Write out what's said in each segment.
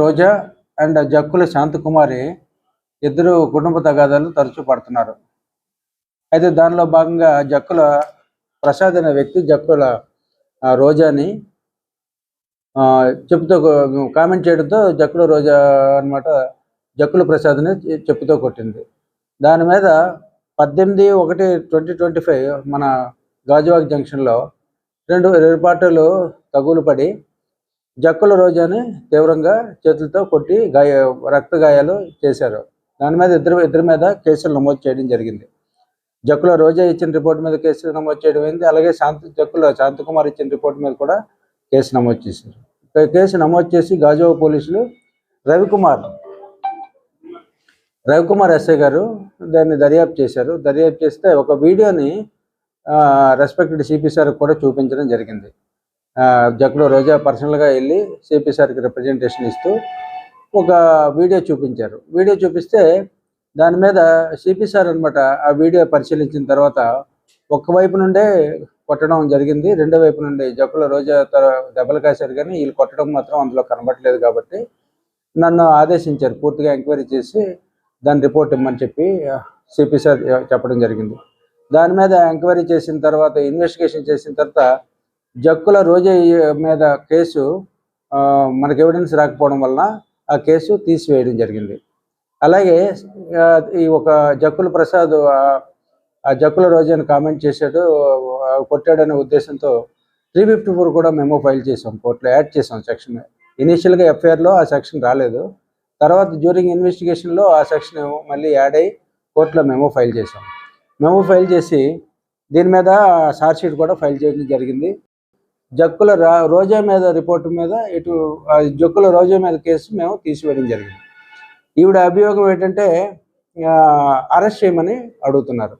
రోజా and Jakkula Shanthakumari ఇద్దరు కుటుంబ తగాదాలు తరచూ పడుతున్నారు. అయితే దానిలో భాగంగా జక్కుల ప్రసాద్ అనే వ్యక్తి జక్కుల రోజాని చెప్పుతో కామెంట్ చేయడంతో జక్కుల రోజా అన్నమాట జక్కుల ప్రసాద్ని చెప్పుతో కొట్టింది. దాని మీద పద్దెనిమిది ఒకటి ట్వంటీ ట్వంటీ ఫైవ్ మన గాజువాక్ జంక్షన్లో రెండు రెండు పార్టీలు తగులు పడి జక్కుల రోజాని తీవ్రంగా చేతులతో కొట్టి గాయ రక్త గాయాలు చేశారు. దాని మీద ఇద్దరు ఇద్దరి మీద కేసులు నమోదు చేయడం జరిగింది. జక్కుల రోజా ఇచ్చిన రిపోర్ట్ మీద కేసు నమోదు చేయడం అయింది. అలాగే శాంతి జక్కుల శాంతకుమార్ ఇచ్చిన రిపోర్ట్ మీద కూడా కేసు నమోదు చేశారు. కేసు నమోదు చేసి గాజువా పోలీసులు రవికుమార్ రవికుమార్ ఎస్ఐ గారు దాన్ని దర్యాప్తు చేశారు. దర్యాప్తు చేస్తే ఒక వీడియోని రెస్పెక్టెడ్ సిపి సార్ కూడా చూపించడం జరిగింది. ఆ, రోజా పర్సనల్గా వెళ్ళి సిపి సార్కి రిప్రజెంటేషన్ ఇస్తూ ఒక వీడియో చూపించారు. వీడియో చూపిస్తే దాని మీద సిపి సార్ అనమాట ఆ వీడియో పరిశీలించిన తర్వాత ఒక వైపు నుండే కొట్టడం జరిగింది రెండో వైపు నుండి జక్కులో రోజా తర- దెబ్బలు కాశారు కానీ వీళ్ళు కొట్టడం మాత్రం అందులో కనబడలేదు కాబట్టి నన్ను ఆదేశించారు పూర్తిగా ఎంక్వైరీ చేసి దాని రిపోర్ట్ ఇమ్మని చెప్పి సిపి సార్ చెప్పడం జరిగింది. దాని మీద ఎంక్వైరీ చేసిన తర్వాత ఇన్వెస్టిగేషన్ చేసిన తర్వాత జక్కుల రోజా మీద కేసు మనకు మనకి ఎవిడెన్స్ రాకపోవడం వలన ఆ కేసు తీసివేయడం జరిగింది. అలాగే ఈ ఒక జక్కుల ప్రసాద్ ఆ, జక్కుల రోజాను కామెంట్ చేశాడు కొట్టాడనే ఉద్దేశంతో త్రీ ఫిఫ్టీ ఫోర్ కూడా మేము ఫైల్ చేసాం కోర్టులో యాడ్ చేసాం సెక్షన్ ఇనీషియల్గా ఎఫ్ఐఆర్లో ఆ సెక్షన్ రాలేదు. తర్వాత డ్యూరింగ్ ఇన్వెస్టిగేషన్లో ఆ సెక్షన్ మళ్ళీ యాడ్ అయ్యి కోర్టులో మేము ఫైల్ చేసాం మేము ఫైల్ చేసి దీని మీద షార్ట్ షీట్ కూడా ఫైల్ చేయడం జరిగింది. జక్కుల రా రోజా మీద రిపోర్టు మీద ఇటు ఆ జక్కుల రోజా మీద కేసు మేము తీసివేయడం జరిగింది. ఈవిడ అభియోగం ఏంటంటే అరెస్ట్ చేయమని అడుగుతున్నారు.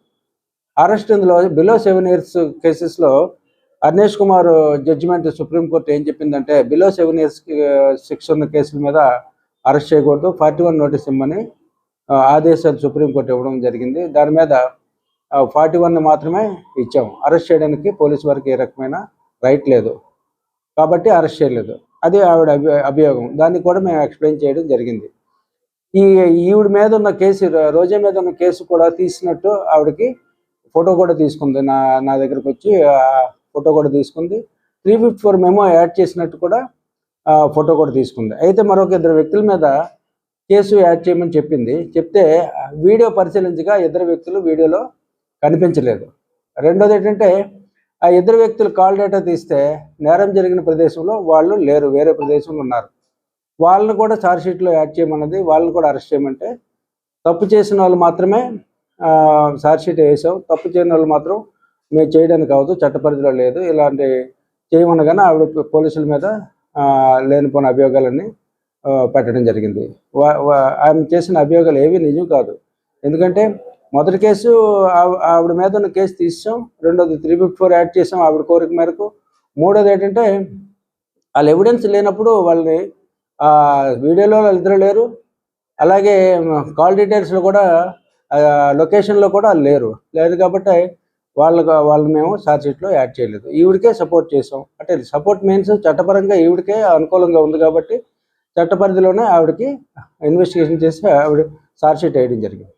అరెస్ట్ ఇందులో బిలో సెవెన్ ఇయర్స్ కేసెస్లో అర్నేష్ కుమార్ జడ్జిమెంట్ సుప్రీంకోర్టు ఏం చెప్పిందంటే బిలో సెవెన్ ఇయర్స్ శిక్ష ఉన్న కేసుల మీద అరెస్ట్ చేయకూడదు ఫార్టీ వన్ నోటీస్ ఇమ్మని ఆదేశాలు సుప్రీంకోర్టు ఇవ్వడం జరిగింది. దాని మీద ఫార్టీ వన్ మాత్రమే ఇచ్చాము. అరెస్ట్ చేయడానికి పోలీసు వారికి ఏ రకమైన రైట్ లేదు. కాబట్టి అరెస్ట్ చేయలేదు. అది ఆవిడ అభియోగం. దాన్ని కూడా మేము ఎక్స్ప్లెయిన్ చేయడం జరిగింది. ఈ ఈవిడ మీద ఉన్న కేసు రోజా మీద ఉన్న కేసు కూడా తీసినట్టు ఆవిడకి ఫోటో కూడా తీసుకుంది. నా నా దగ్గరకు వచ్చి ఫోటో కూడా తీసుకుంది. Three fifty four memo add చేసినట్టు కూడా ఫోటో కూడా తీసుకుంది. అయితే మరొక ఇద్దరు వ్యక్తుల మీద కేసు యాడ్ చేయమని చెప్పింది. చెప్తే వీడియో పరిశీలించగా ఇద్దరు వ్యక్తులు వీడియోలో కనిపించలేదు. రెండోది ఏంటంటే ఆ ఇద్దరు వ్యక్తులు కాల్ డేటా తీస్తే నేరం జరిగిన ప్రదేశంలో వాళ్ళు లేరు వేరే ప్రదేశంలో ఉన్నారు. వాళ్ళని కూడా ఛార్జ్ షీట్లో యాడ్ చేయమన్నది వాళ్ళని కూడా అరెస్ట్ చేయమంటే తప్పు చేసిన వాళ్ళు మాత్రమే ఛార్జ్ షీట్ వేసాం. తప్పు చేయని వాళ్ళు మాత్రం మేము చేయడానికి అవ్వదు చట్ట పరిధిలో లేదు. ఇలాంటి చేయమనగానే ఆవిడ పోలీసుల మీద లేనిపోయిన అభియోగాలన్నీ పెట్టడం జరిగింది. ఆమె చేసిన అభియోగాలు ఏవి నిజం కాదు. ఎందుకంటే మొదటి కేసు ఆవిడ మీద ఉన్న కేసు తీసాం. రెండోది త్రీ ఫిఫ్టీ ఫోర్ యాడ్ చేసాం ఆవిడ కోరిక మేరకు. మూడోది ఏంటంటే వాళ్ళ ఎవిడెన్స్ లేనప్పుడు వాళ్ళని వీడియోలో వాళ్ళిద్దరు లేరు. అలాగే కాల్ డీటెయిల్స్లో కూడా లొకేషన్లో కూడా లేరు. లేదు కాబట్టి వాళ్ళకు వాళ్ళు మేము ఛార్జ్షీట్లో యాడ్ చేయలేదు. ఈవిడికే సపోర్ట్ చేసాం. అంటే సపోర్ట్ మీన్స్ చట్టపరంగా ఈవిడికే అనుకూలంగా ఉంది కాబట్టి చట్ట పరిధిలోనే ఆవిడకి ఇన్వెస్టిగేషన్ చేసి ఆవిడ ఛార్జ్షీట్ వేయడం జరిగింది.